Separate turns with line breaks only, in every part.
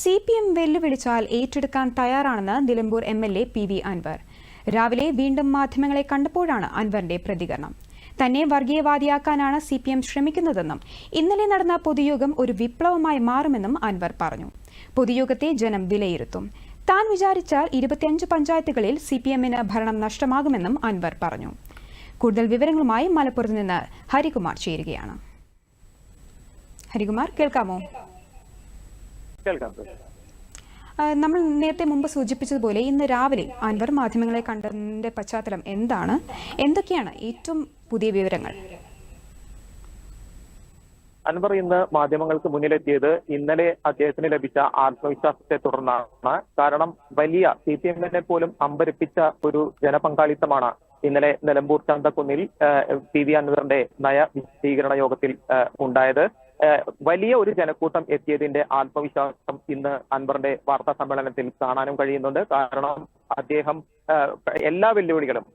C P M വെല്ലുവിളിച്ചാൽ ഏറ്റെടുക്കാൻ തയ്യാറാണെന്ന് Nilambur M L A P V Anvar. രാവിലെ വീണ്ടും മാധ്യമങ്ങളെ കണ്ടപ്പോഴാണ് അൻവറിന്റെ പ്രതികരണം. തന്നെ വർഗീയവാദിയാക്കാനാണ് സി പി എം ശ്രമിക്കുന്നതെന്നും ഇന്നലെ നടന്ന പൊതുയോഗം ഒരു വിപ്ലവമായി മാറുമെന്നും അൻവർ പറഞ്ഞു. പൊതുയോഗത്തെ ജനം വിലയിരുത്തും. താൻ വിചാരിച്ചാൽ ഇരുപത്തിയഞ്ച് പഞ്ചായത്തുകളിൽ സി പി എമ്മിന് ഭരണം നഷ്ടമാകുമെന്നും അൻവർ പറഞ്ഞു. കൂടുതൽ വിവരങ്ങളുമായി മലപ്പുറത്ത് നിന്ന് ഹരികുമാർ ചേരുകയാണ്. ഹരികുമാർ കേൾക്കാമോ?
കേൾക്കാം.
നമ്മൾ നേരത്തെ മുമ്പ് സൂചിപ്പിച്ചതുപോലെ ഇന്ന് രാവിലെ അൻവർ മാധ്യമങ്ങളെ കണ്ടതിന്റെ പശ്ചാത്തലം എന്താണ്? എന്തൊക്കെയാണ് ഏറ്റവും പുതിയ വിവരങ്ങൾ?
അൻവർ ഇന്ന് മാധ്യമങ്ങൾക്ക് മുന്നിലെത്തിയത് ഇന്നലെ അദ്ദേഹത്തിന് ലഭിച്ച ആത്മവിശ്വാസത്തെ തുടർന്നാണ്. കാരണം വലിയ സി പി എമ്മിനെ പോലും അമ്പരപ്പിച്ച ഒരു ജനപങ്കാളിത്തമാണ് ഇന്നലെ നിലമ്പൂർ ചന്തക്കുന്നിൽ പി വി അൻവറിന്റെ നയ വിശദീകരണ യോഗത്തിൽ ഉണ്ടായത്. വലിയ ഒരു ജനക്കൂട്ടം എത്തിയതിന്റെ ആത്മവിശ്വാസം ഇന്ന് അൻവറിന്റെ വാർത്താ സമ്മേളനത്തിൽ കാണാനും കഴിയുന്നുണ്ട്. കാരണം അദ്ദേഹം എല്ലാ വെല്ലുവിളികളും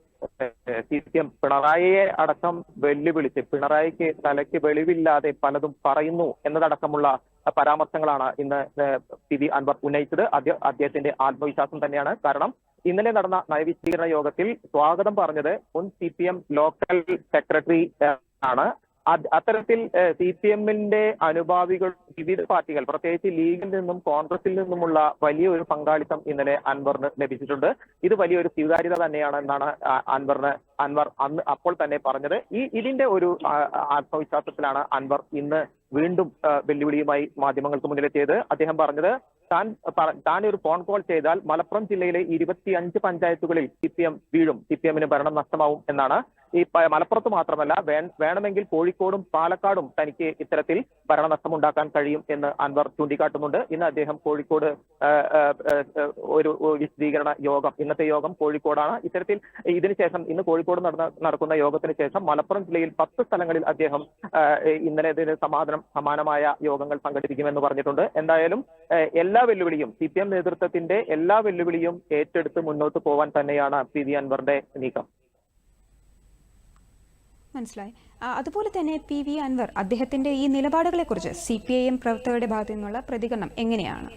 സി പി എം പിണറായിയെ അടക്കം വെല്ലുവിളിച്ച് പിണറായിക്ക് തലയ്ക്ക് വെളിവില്ലാതെ പലതും പറയുന്നു എന്നതടക്കമുള്ള പരാമർശങ്ങളാണ് ഇന്ന് പി വി അൻവർ ഉന്നയിച്ചത്. അദ്ദേഹത്തിന്റെ ആത്മവിശ്വാസം തന്നെയാണ്. കാരണം ഇന്നലെ നടന്ന നയവിശദീകരണ യോഗത്തിൽ സ്വാഗതം പറഞ്ഞത് മുൻ C P M local secretary ആണ്. അത്തരത്തിൽ സി പി എമ്മിന്റെ അനുഭാവികൾ വിവിധ പാർട്ടികൾ പ്രത്യേകിച്ച് ലീഗിൽ നിന്നും കോൺഗ്രസിൽ നിന്നുമുള്ള വലിയൊരു പങ്കാളിത്തം ഇന്നലെ അൻവറിന് ലഭിച്ചിട്ടുണ്ട്. ഇത് വലിയൊരു സ്വീകാര്യത തന്നെയാണ് എന്നാണ് അൻവറിന് അൻവർ അന്ന് അപ്പോൾ തന്നെ പറഞ്ഞത്. ഈ ഇതിന്റെ ഒരു ആത്മവിശ്വാസത്തിലാണ് അൻവർ ഇന്ന് വീണ്ടും വെല്ലുവിളിയുമായി മാധ്യമങ്ങൾക്ക് മുന്നിലെത്തിയത്. അദ്ദേഹം പറഞ്ഞത് താൻ താൻ ഒരു ഫോൺ കോൾ ചെയ്താൽ മലപ്പുറം ജില്ലയിലെ ഇരുപത്തിയഞ്ച് പഞ്ചായത്തുകളിൽ സി പി എം വീഴും സി പി എമ്മിന് ഭരണം നഷ്ടമാവും എന്നാണ്. ഈ മലപ്പുറത്ത് മാത്രമല്ല വേണമെങ്കിൽ കോഴിക്കോടും പാലക്കാടും തനിക്ക് ഇത്തരത്തിൽ ഭരണനഷ്ടം ഉണ്ടാക്കാൻ കഴിയും എന്ന് അൻവർ ചൂണ്ടിക്കാട്ടുന്നുണ്ട്. ഇന്ന് അദ്ദേഹം കോഴിക്കോട് ഒരു വിശദീകരണ യോഗം ഇന്നത്തെ യോഗം കോഴിക്കോടാണ്. ഇത്തരത്തിൽ ഇതിനുശേഷം ഇന്ന് കോഴിക്കോട് നടന്ന നടക്കുന്ന യോഗത്തിന് ശേഷം മലപ്പുറം ജില്ലയിൽ പത്ത് സ്ഥലങ്ങളിൽ അദ്ദേഹം ഇന്നലെ ഇതിന് സമാധാനം സമാനമായ യോഗങ്ങൾ സംഘടിപ്പിക്കുമെന്ന് പറഞ്ഞിട്ടുണ്ട്. എന്തായാലും എല്ലാ വെല്ലുവിളിയും സി പി എം നേതൃത്വത്തിന്റെ എല്ലാ വെല്ലുവിളിയും ഏറ്റെടുത്ത് മുന്നോട്ട് പോവാൻ തന്നെയാണ് പി വി അൻവറിന്റെ നീക്കം.
മനസ്സിലായി. അതുപോലെ തന്നെ പി വി അൻവർ അദ്ദേഹത്തിന്റെ ഈ നിലപാടുകളെക്കുറിച്ച് സി പി ഐ എം പ്രവർത്തകരുടെ ഭാഗത്തു നിന്നുള്ള പ്രതികരണം എങ്ങനെയാണ്?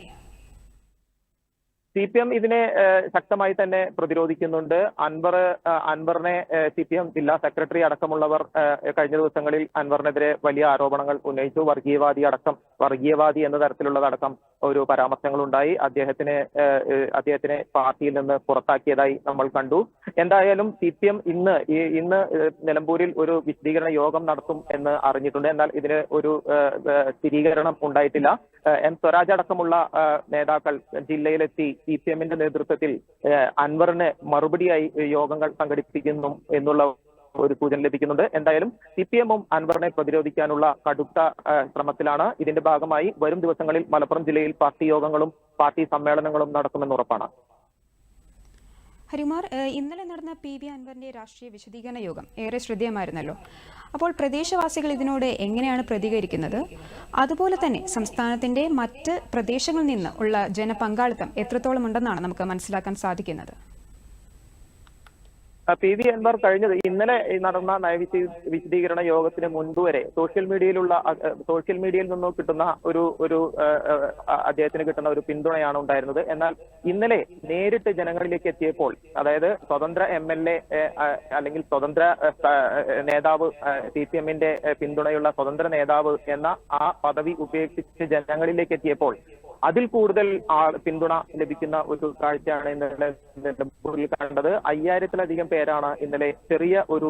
സി പി എം ഇതിനെ ശക്തമായി തന്നെ പ്രതിരോധിക്കുന്നുണ്ട്. അൻവർ അൻവറിനെ സി പി എം ജില്ലാ സെക്രട്ടറി അടക്കമുള്ളവർ കഴിഞ്ഞ ദിവസങ്ങളിൽ അൻവറിനെതിരെ വലിയ ആരോപണങ്ങൾ ഉന്നയിച്ചു. വർഗീയവാദി അടക്കം വർഗീയവാദി എന്ന തരത്തിലുള്ളതടക്കം ഒരു പരാമർശങ്ങൾ ഉണ്ടായി അദ്ദേഹത്തിന് അദ്ദേഹത്തിനെ പാർട്ടിയിൽ നിന്ന് പുറത്താക്കിയതായി നമ്മൾ കണ്ടു. എന്തായാലും സി പി എം ഇന്ന് ഇന്ന് നിലമ്പൂരിൽ ഒരു വിശദീകരണ യോഗം നടത്തും എന്ന് അറിഞ്ഞിട്ടുണ്ട്. എന്നാൽ ഇതിന് ഒരു സ്ഥിരീകരണം ഉണ്ടായിട്ടില്ല. എം സ്വരാജ് അടക്കമുള്ള നേതാക്കൾ ജില്ലയിലെത്തി സി പി എമ്മിന്റെ നേതൃത്വത്തിൽ അൻവറിനെ മറുപടിയായി യോഗങ്ങൾ സംഘടിപ്പിക്കുന്നു എന്നുള്ള ഒരു സൂചന ലഭിക്കുന്നുണ്ട്. എന്തായാലും സി പി എമ്മും അൻവറിനെ പ്രതിരോധിക്കാനുള്ള കടുത്ത ശ്രമത്തിലാണ്. ഇതിന്റെ ഭാഗമായി വരും ദിവസങ്ങളിൽ മലപ്പുറം ജില്ലയിൽ പാർട്ടി യോഗങ്ങളും പാർട്ടി സമ്മേളനങ്ങളും നടക്കുമെന്ന് ഉറപ്പാണ്.
ഹരിമാർ ഇന്നലെ നടന്ന പി വി അൻവറിന്റെ രാഷ്ട്രീയ വിശദീകരണ യോഗം ഏറെ ശ്രദ്ധേയമായിരുന്നല്ലോ. അപ്പോൾ പ്രദേശവാസികൾ ഇതിനോട് എങ്ങനെയാണ് പ്രതികരിക്കുന്നത്? അതുപോലെ തന്നെ സംസ്ഥാനത്തിന്റെ മറ്റ് പ്രദേശങ്ങളിൽ നിന്ന് ഉള്ള ജനപങ്കാളിത്തം എത്രത്തോളം ഉണ്ടെന്നാണ് നമുക്ക് മനസ്സിലാക്കാൻ സാധിക്കുന്നത്.
പി വി അൻവർ കഴിഞ്ഞത് ഇന്നലെ നടന്ന നയവിശ വിശദീകരണ യോഗത്തിന് മുൻപ് വരെ സോഷ്യൽ മീഡിയയിലുള്ള സോഷ്യൽ മീഡിയയിൽ നിന്നോ കിട്ടുന്ന ഒരു ഒരു അദ്ദേഹത്തിന് കിട്ടുന്ന ഒരു പിന്തുണയാണ് ഉണ്ടായിരുന്നത്. എന്നാൽ ഇന്നലെ നേരിട്ട് ജനങ്ങളിലേക്ക് എത്തിയപ്പോൾ അതായത് സ്വതന്ത്ര എം എൽ എ അല്ലെങ്കിൽ സ്വതന്ത്ര നേതാവ് സി പി എമ്മിന്റെ പിന്തുണയുള്ള സ്വതന്ത്ര നേതാവ് എന്ന ആ പദവി ഉപേക്ഷിച്ച് ജനങ്ങളിലേക്ക് എത്തിയപ്പോൾ അതിൽ കൂടുതൽ പിന്തുണ ലഭിക്കുന്ന ഒരു കാഴ്ചയാണ് ഇന്നലെ നിലമ്പൂരിൽ കണ്ടത്. അയ്യായിരത്തിലധികം പേരാണ് ഇന്നലെ ചെറിയ ഒരു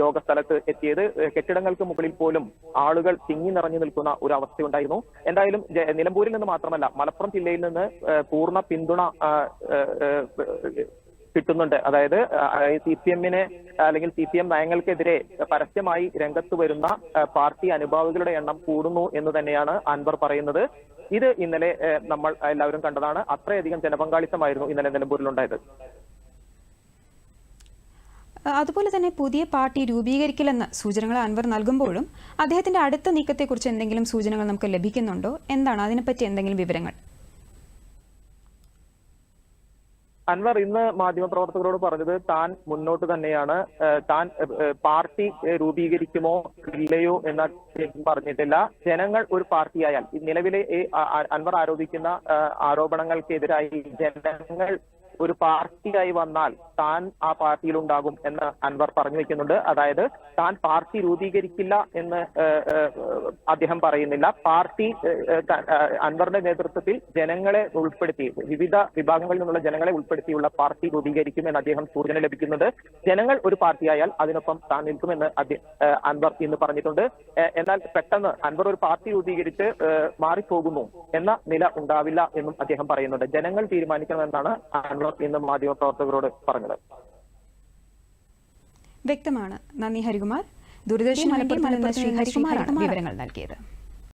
യോഗ സ്ഥലത്ത് എത്തിയത്. കെട്ടിടങ്ങൾക്ക് മുകളിൽ പോലും ആളുകൾ തിങ്ങി നിറഞ്ഞു നിൽക്കുന്ന ഒരു അവസ്ഥയുണ്ടായിരുന്നു. എന്തായാലും നിലമ്പൂരിൽ നിന്ന് മാത്രമല്ല മലപ്പുറം ജില്ലയിൽ നിന്ന് പൂർണ പിന്തുണ കിട്ടുന്നുണ്ട്. അതായത് സി പി എമ്മിനെ അല്ലെങ്കിൽ സി പി എം നയങ്ങൾക്കെതിരെ പരസ്യമായി രംഗത്ത് വരുന്ന പാർട്ടി അനുഭാവികളുടെ എണ്ണം കൂടുന്നു എന്ന് തന്നെയാണ് അൻവർ പറയുന്നത്. ഇത് ഇന്നലെ നമ്മൾ എല്ലാവരും കണ്ടതാണ്. അത്രയധികം ജനപങ്കാളിത്തമായിരുന്നു ഇന്നലെ നിലമ്പൂരിലുണ്ടായത്.
അതുപോലെ തന്നെ പുതിയ പാർട്ടി രൂപീകരിക്കില്ലെന്ന സൂചനകൾ അൻവർ നൽകുമ്പോഴും അദ്ദേഹത്തിന്റെ അടുത്ത നീക്കത്തെക്കുറിച്ച് എന്തെങ്കിലും സൂചനകൾ നമുക്ക് ലഭിക്കുന്നുണ്ടോ? എന്താണ്? അതിനെപ്പറ്റി എന്തെങ്കിലും വിവരങ്ങൾ?
അൻവർ ഇന്ന് മാധ്യമപ്രവർത്തകരോട് പറഞ്ഞത് താൻ മുന്നോട്ട് തന്നെയാണ് താൻ പാർട്ടി രൂപീകരിക്കുമോ ഇല്ലയോ എന്ന പറഞ്ഞിട്ടില്ല. ജനങ്ങൾ ഒരു പാർട്ടിയായാൽ നിലവിലെ അൻവർ ആരോപിക്കുന്ന ആരോപണങ്ങൾക്കെതിരായി ജനങ്ങൾ ഒരു പാർട്ടിയായി വന്നാൽ താൻ ആ പാർട്ടിയിൽ ഉണ്ടാകും എന്ന് അൻവർ പറഞ്ഞു വെക്കുന്നുണ്ട്. അതായത് താൻ പാർട്ടി രൂപീകരിക്കില്ല എന്ന് അദ്ദേഹം പറയുന്നില്ല. പാർട്ടി അൻവറിന്റെ നേതൃത്വത്തിൽ ജനങ്ങളെ ഉൾപ്പെടുത്തി വിവിധ വിഭാഗങ്ങളിൽ നിന്നുള്ള ജനങ്ങളെ ഉൾപ്പെടുത്തിയുള്ള പാർട്ടി രൂപീകരിക്കും എന്ന് അദ്ദേഹം സൂചന ലഭിക്കുന്നുണ്ട്. ജനങ്ങൾ ഒരു പാർട്ടിയായാൽ അതിനൊപ്പം താൻ നിൽക്കുമെന്ന് അൻവർ ഇന്ന് പറഞ്ഞിട്ടുണ്ട്. എന്നാൽ പെട്ടെന്ന് അൻവർ ഒരു പാർട്ടി രൂപീകരിച്ച് മാറിപ്പോകുന്നു എന്ന നില ഉണ്ടാവില്ല എന്നും അദ്ദേഹം പറയുന്നുണ്ട്. ജനങ്ങൾ തീരുമാനിക്കണമെന്നാണ് അൻവർ ഇന്ന് മാധ്യമപ്രവർത്തകരോട് പറഞ്ഞത്.
വ്യക്തമാണ്. നന്ദി ഹരികുമാർ. ദൂരദർശൻ
മലപ്പുറത്ത്
നിന്ന് ശ്രീ
ഹരികുമാറാണ്
വിവരങ്ങൾ നൽകിയത്.